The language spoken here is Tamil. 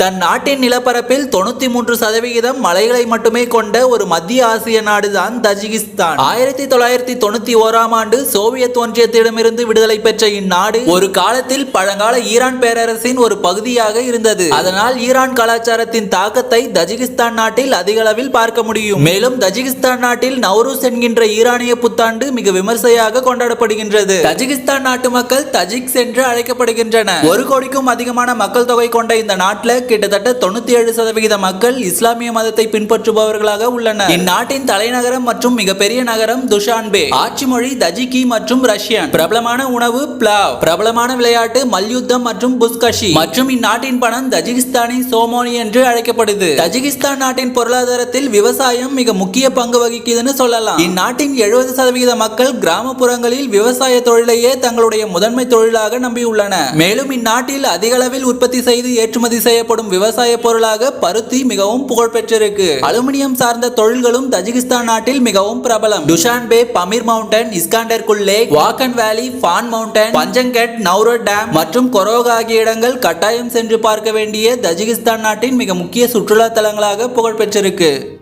தன் நாட்டின் நிலப்பரப்பில் தொண்ணூத்தி மூன்று சதவிகிதம் மலைகளை மட்டுமே கொண்ட ஒரு மத்திய ஆசிய நாடுதான் தஜிகிஸ்தான். ஆயிரத்தி தொள்ளாயிரத்தி தொண்ணூத்தி ஓராம் ஆண்டு சோவியத் ஒன்றியத்திடமிருந்து விடுதலை பெற்ற இந்நாடு ஒரு காலத்தில் பழங்கால ஈரான் பேரரசின் ஒரு பகுதியாக இருந்தது. அதனால் ஈரான் கலாச்சாரத்தின் தாக்கத்தை தஜிகிஸ்தான் நாட்டில் அதிக அளவில் பார்க்க முடியும். மேலும் தஜிகிஸ்தான் நாட்டில் நவ்ரூஸ் என்கின்ற ஈரானிய புத்தாண்டு மிக விமர்சையாக கொண்டாடப்படுகின்றது. தஜிகிஸ்தான் நாட்டு மக்கள் தஜிக்ஸ் என்று அழைக்கப்படுகின்றன ஒரு கோடிக்கும் அதிகமான மக்கள் தொகை கொண்ட இந்த நாட்டில் கிட்டத்தட்ட தொண்ணூத்தி ஏழு சதவிகித மக்கள் இஸ்லாமிய மதத்தை பின்பற்றுபவர்களாக உள்ளனர். இந்நாட்டின் தலைநகரம் மற்றும் மிகப்பெரிய நகரம் துஷான்பே. ஆட்சி மொழி தஜிகி மற்றும் ரஷ்யன். பிரபலமான உணவு பிளாவ். பிரபலமான விளையாட்டு மல்யுத்தம் மற்றும் புஸ்கஷி மற்றும் இந்நாட்டின் பணம் தஜிகிஸ்தானின் சோமோனி என்று அழைக்கப்படுது. தஜிகிஸ்தான் நாட்டின் பொருளாதாரத்தில் விவசாயம் மிக முக்கிய பங்கு வகிக்குதுன்னு சொல்லலாம். இந்நாட்டின் எழுபது சதவிகித மக்கள் கிராமப்புறங்களில் விவசாய தொழிலையே தங்களுடைய முதன்மை தொழிலாக நம்பியுள்ளனர். மேலும் இந்நாட்டில் அதிக அளவில் உற்பத்தி செய்து ஏற்றுமதி செய்யப்படும் விவசாய பொருளாக பருத்தி மிகவும் புகழ்பெற்றிருக்கு அலுமினியம் சார்ந்த தொழில்களும் தஜிகிஸ்தான் நாட்டில் மிகவும் பிரபலம். Dushanbe Pamir mountain Iskander Kul Wakhan valley Fann mountain Panjakent நவ்ரோட் dam மற்றும் கொரோக் ஆகிய இடங்கள் கட்டாயம் சென்று பார்க்க வேண்டிய தஜிகிஸ்தான் நாட்டின் மிக முக்கிய சுற்றுலா தலங்களாக புகழ்பெற்றிருக்கு